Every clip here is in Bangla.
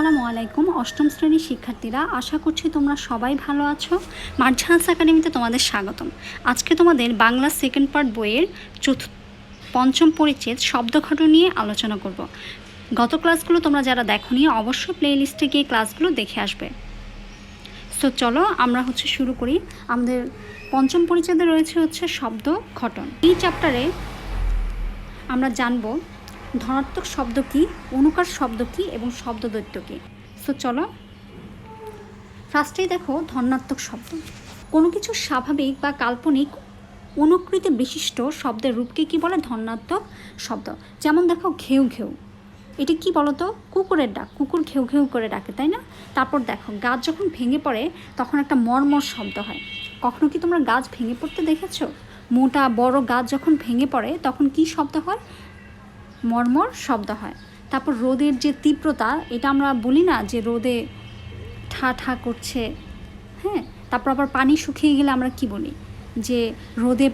আসসালামু আলাইকুম। অষ্টম শ্রেণির শিক্ষার্থীরা, আশা করছি তোমরা সবাই ভালো আছো। মার্ঝান্স একাডেমিতে তোমাদের স্বাগতম। আজকে তোমাদের বাংলা সেকেন্ড পার্ট বইয়ের চতুর্থ, পঞ্চম পরিচ্ছেদ শব্দঘটন নিয়ে আলোচনা করব। গত ক্লাসগুলো তোমরা যারা দেখোনি, অবশ্যই প্লে লিস্টে গিয়ে ক্লাসগুলো দেখে আসবে। তো চলো আমরা হচ্ছে শুরু করি। আমাদের পঞ্চম পরিচ্ছেদে রয়েছে হচ্ছে শব্দ ঘটন এই চ্যাপ্টারে আমরা জানব ধনাত্মক শব্দ কী, অনুকার শব্দ কী এবং শব্দদৈত্য কী? সো চলো। ফার্স্টেই দেখো ধনাত্মক শব্দ। কোনো কিছু স্বাভাবিক বা কাল্পনিক, অনুকৃতি বিশিষ্ট শব্দের রূপকে কি বলে ধনাত্মক শব্দ? যেমন দেখো ঘেউ ঘেউ। এটি কি বলতো? কুকুরের ডাক। কুকুর ঘেউ ঘেউ করে ডাকে, তাই না? তারপর দেখো গাছ যখন ভেঙে পড়ে, তখন একটা মর্মর শব্দ হয়। কখনো কি তোমরা গাছ ভেঙে পড়তে দেখেছ? মোটা, বড় গাছ যখন ভেঙে পড়ে, তখন কি শব্দ হয়? মর্মর শব্দ হয়। তারপর রোদের যে তীব্রতা, এটা আমরা বলি না যে রোদে ঠা ঠা করছে হ্যাঁ? তারপর আবার পানি শুকিয়ে গেলে আমরা কি বলি? যে রোদে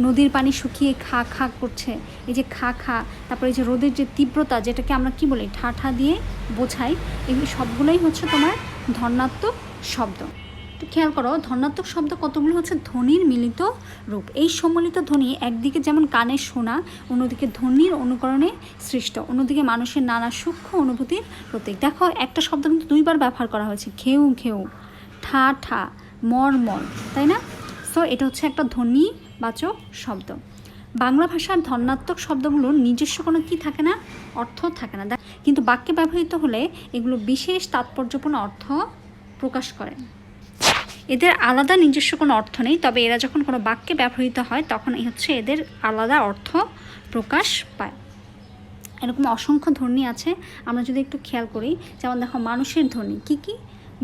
নদীর পানি শুকিয়ে খা খা করছে, এই যে খা খা, তারপরে এই যে রোদের যে তীব্রতা, যেটাকে আমরা কি বলি? ঠা ঠা দিয়ে বোঝাই এগুলি সবগুলোই হচ্ছে তোমার ধর্নাত্মক শব্দ। তো খেয়াল করো ধর্নাত্মক শব্দ কতগুলো হচ্ছে? ধ্বনির মিলিত রূপ। এই সম্মিলিত ধ্বনি একদিকে যেমন কানে শোনা অন্যদিকে ধ্বনির অনুকরণে সৃষ্ট। অন্যদিকে মানুষের নানা সূক্ষ্ম অনুভূতির প্রতীক। দেখো, একটা শব্দ কিন্তু দুইবার ব্যবহার করা হয়েছে। ঘেউ ঘেউ ঠা ঠা। মর মর। তাই না? সো এটা হচ্ছে একটা ধ্বনি বাচক শব্দ। বাংলা ভাষার ধর্নাত্মক শব্দগুলোর নিজস্ব কোনো কি থাকে না? অর্থ থাকে না। কিন্তু বাক্যে ব্যবহৃত হলে এগুলো বিশেষ তাৎপর্যপূর্ণ অর্থ প্রকাশ করে। এদের আলাদা নিজস্ব কোনো অর্থ নেই, তবে এরা যখন কোনো বাক্যে ব্যবহৃত হয়, তখন হচ্ছে এদের আলাদা অর্থ প্রকাশ পায়। এরকম অসংখ্য ধ্বনি আছে, আমরা যদি একটু খেয়াল করি, যেমন দেখো মানুষের ধ্বনি, কি কি?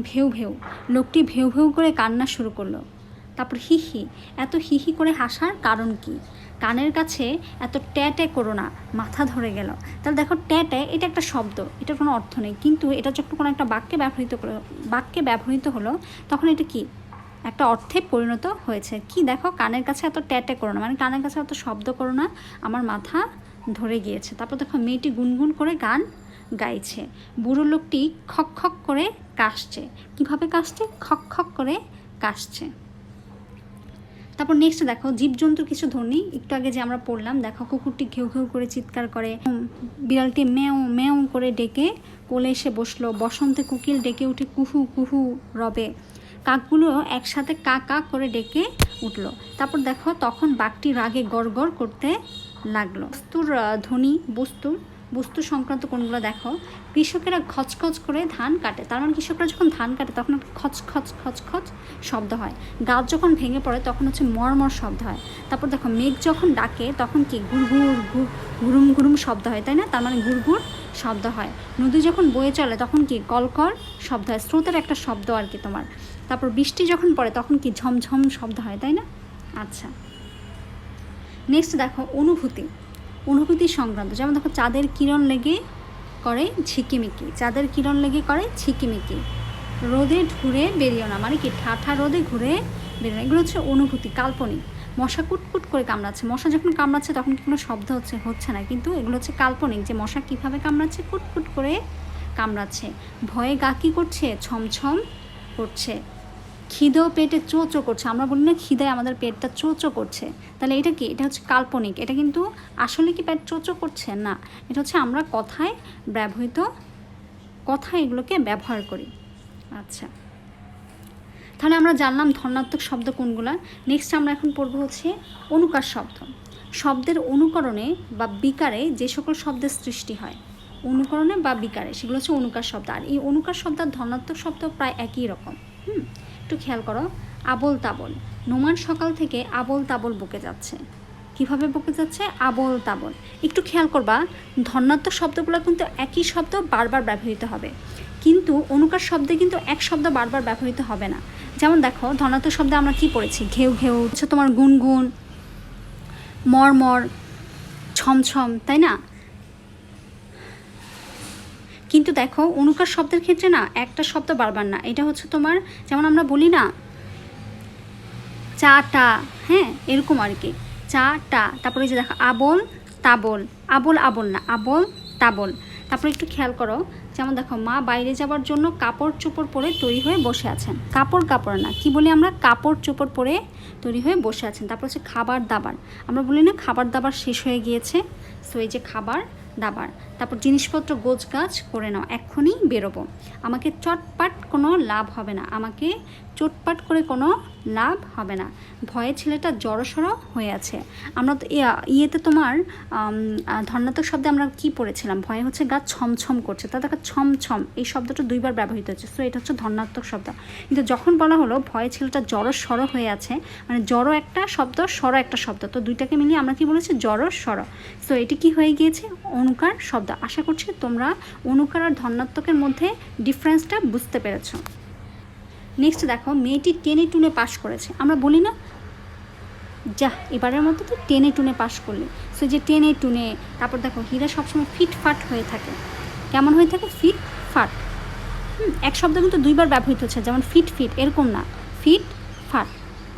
ভেউ ভেউ। লোকটি ভেউ ভেউ করে কান্না শুরু করল। তারপর হি হি এত হি হি করে হাসার কারণ কি? কানের কাছে এত ট্যা ট্যা করো না, মাথা ধরে গেল। তাহলে দেখো ট্যা ট্যা এটা একটা শব্দ, এটার কোনো অর্থ নেই। কিন্তু এটা যখন কোনো একটা বাক্যে ব্যবহৃত বাক্যে ব্যবহৃত হলো, তখন এটা কি? একটা অর্থে পরিণত হয়েছে। কি দেখো, কানের কাছে এত ট্যাটে করো না মানে কানের কাছে এত শব্দ করো না, আমার মাথা ধরে গিয়েছে। তারপর দেখো মেয়েটি গুনগুন করে গান গাইছে। বুড়ো লোকটি খক খক করে কাশছে। কীভাবে কাশছে? খক খক করে কাশছে। তারপর নেক্সট দেখো জীবজন্তুর কিছু ধ্বনি একটু আগে যে আমরা পড়লাম, দেখো কুকুরটি ঘেউ ঘেউ করে চিৎকার করে। বিড়ালটি মেও মেও করে ডেকে কোলে এসে বসল। বসন্তে কুকিল ডেকে উঠে কুহু কুহু রবে। কাকগুলো একসাথে কা কা করে ডেকে উঠল। তারপর দেখো, তখন বাঘটি রাগে গড় করতে লাগল। বস্তুর ধ্বনি বস্তুর বস্তু সংক্রান্ত কোনগুলো দেখো, কৃষকেরা খচখচ করে ধান কাটে। তার মানে কৃষকরা যখন ধান কাটে, তখন একটা খচ খচ খচ খচ শব্দ হয়। গাছ যখন ভেঙে পড়ে, তখন হচ্ছে মরমর শব্দ হয়। তারপর দেখো, মেঘ যখন ডাকে, তখন কি গুড়গুড় ঘু গুরুম গুরুম শব্দ হয়, তাই না? তার মানে গুড়গুড় শব্দ হয়। নদী যখন বয়ে চলে, তখন কি কলকর শব্দ হয়? স্রোতের একটা শব্দ আর কি তোমার। তারপর বৃষ্টি যখন পড়ে, তখন কি ঝমঝম শব্দ হয়, তাই না? আচ্ছা। নেক্সট দেখো, অনুভূতি। অনুভূতি সংক্রান্ত। যেমন দেখো, চাঁদের কিরণ লেগে করে ঝিকিমিকি। চাঁদের কিরণ লেগে করে ঝিকিমিকি। রোদে ঘুরে বেরিয়েও না। মানে কি, ঠাঠা রোদে ঘুরে বেরিয়ে। এগুলো হচ্ছে অনুভূতি, কাল্পনিক। মশা কুটকুট করে কামড়াচ্ছে। মশা যখন কামড়াচ্ছে তখন কোনো শব্দ হচ্ছে? হচ্ছে না। কিন্তু এগুলো হচ্ছে কাল্পনিক যে মশা কীভাবে কামড়াচ্ছে, কুটকুট করে কামড়াচ্ছে। ভয়ে গা কী করছে? ছমছম করছে। খিদেও পেটে চোচো করছে। আমরা বলি, না খিদায় আমাদের পেটটা চোচো করছে। তাহলে এটা কি? এটা হচ্ছে কাল্পনিক। এটা কিন্তু আসলে কি পেট চোচো করছে? না। এটা হচ্ছে আমরা কথায় ব্যবহৃত, কথায় এগুলোকে ব্যবহার করি। আচ্ছা। তাহলে আমরা জানলাম ধর্নাত্মক শব্দ কোনগুলা। নেক্সট আমরা এখন পড়ব হচ্ছে অনুকার শব্দ। শব্দের অনুকরণে বা বিকারে যে সকল শব্দের সৃষ্টি হয়, অনুকরণে বা বিকারে, সেগুলো হচ্ছে অনুকার শব্দ। আর এই অনুকার শব্দ আর ধর্নাত্মক শব্দ প্রায় একই রকম। হুম? একটু খেয়াল করো, আবল তাবল। নোমান সকাল থেকে আবল তাবল বকে যাচ্ছে। কীভাবে বকে যাচ্ছে? আবল তাবল। একটু খেয়াল করবা ধর্নাত্মক শব্দগুলো কিন্তু একই শব্দ বারবার ব্যবহৃত হবে। কিন্তু অনুকার শব্দে কিন্তু এক শব্দ বারবার ব্যবহৃত হবে না। যেমন দেখো ধর্নাত্মক শব্দে আমরা কি পড়েছি? ঘেউ ঘেউ, তোমার গুনগুন, মরমর, ছমছম, তাই না? কিন্তু দেখো, অনুকার শব্দের ক্ষেত্রে না, একটা শব্দ বারবার না। এটা হচ্ছে তোমার, যেমন আমরা বলি না চা টা হ্যাঁ? এরকম আর কি। চা টা তারপরে যে দেখো, আবল, তাবল। আবল আবল না, আবল, তাবল। তারপরে একটু খেয়াল করো, যেমন দেখো, মা বাইরে যাওয়ার জন্য কাপড় চোপড় পরে তৈরি হয়ে বসে আছেন। কাপড় কাপড় না, কি বলি আমরা? কাপড় চোপড় পরে তৈরি হয়ে বসে আছেন। তারপর হচ্ছে খাবার দাবার। আমরা বলি না, খাবার দাবার শেষ হয়ে গিয়েছে। সো এই যে খাবার দাবার। তারপর জিনিসপত্র গোছ গাছ করে নাও, এক্ষুনি বেরোবো। আমাকে চটপাট কোনো লাভ হবে না। আমাকে চটপাট করে কোনো লাভ হবে না। ভয়ে ছেলেটা জড়সড় হয়ে আছে। আমরা তো ইয়েতে তোমার ধর্ণাত্মক শব্দে আমরা কি পড়েছিলাম? ভয়ে হচ্ছে গাছ ছমছম করছে। তা দেখা, ছমছম, এই শব্দটা দুইবার ব্যবহৃত হচ্ছে সো এটা হচ্ছে ধর্ণাত্মক শব্দ। কিন্তু যখন বলা হলো, ভয়ে ছেলেটা জড় সড় হয়ে আছে মানে জড়ো একটা শব্দ সড় একটা শব্দ। তো দুইটাকে মিলিয়ে আমরা কি বলেছি? জড় সো এটি কি হয়ে গিয়েছে? অনুকার শব্দ। আশা করছি তোমরা অনুকার আর ধর্ণাত্মকের মধ্যে ডিফারেন্সটা বুঝতে পেরেছ। নেক্সট দেখো, মেয়েটি টেনে টুনে পাশ করেছে। আমরা বলি না, যা, এবারের মতো তো টেনে টুনে পাশ করলে। সো যে টেনে টুনে তারপর দেখো, হীরা সবসময় ফিট ফাট হয়ে থাকে। কেমন হয়ে থাকে? ফিট ফাট এক শব্দ কিন্তু দুইবার ব্যবহৃত হচ্ছে, যেমন ফিট ফিট এরকম না। ফিট ফাট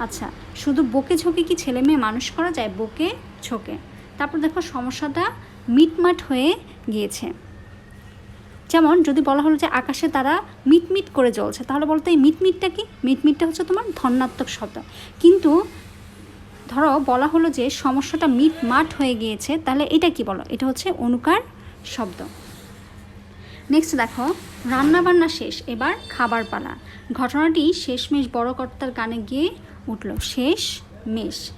আচ্ছা শুধু বকে ঝোঁকে কি ছেলে মেয়ে মানুষ করা যায়? বকে ঝোঁকে। তারপর দেখো, সমস্যাটা মিটমাট হয়ে গিয়েছে। যেমন যদি বলা হলো যে আকাশে তারা মিটমিট করে জ্বলছে, তাহলে বলতো এই মিটমিটটা কি? মিটমিটটা হচ্ছে তোমার ধন্যাত্মক শব্দ। কিন্তু ধরো বলা হলো যে সমস্যাটা মিট মাট হয়ে গিয়েছে, তাহলে এটা কি বলো? এটা হচ্ছে অনুকার শব্দ। নেক্সট দেখো, রান্নাবান্না শেষ, এবার খাবার পালা ঘটনাটি শেষমেশ বড় কর্তার গানে গিয়ে উঠল। শেষ মেশ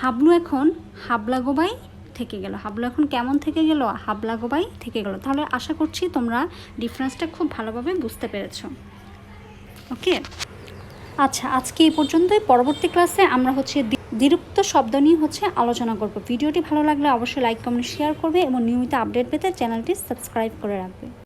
হাবলু এখন হাবলা গোবাই থেকে গেল। হাবলু এখন কেমন থেকে গেল? হাবলা গোবাই থেকে গেল। তাহলে আশা করছি তোমরা ডিফারেন্সটা খুব ভালোভাবে বুঝতে পেরেছ। ওকে আচ্ছা আজকে এই পর্যন্তই। পরবর্তী ক্লাসে আমরা হচ্ছে দীর্ঘ শব্দ নিয়ে হচ্ছে আলোচনা করব। ভিডিওটি ভালো লাগলে অবশ্যই লাইক কমেন্ট শেয়ার করবে এবং নিয়মিত আপডেট পেতে চ্যানেলটি সাবস্ক্রাইব করে রাখবে।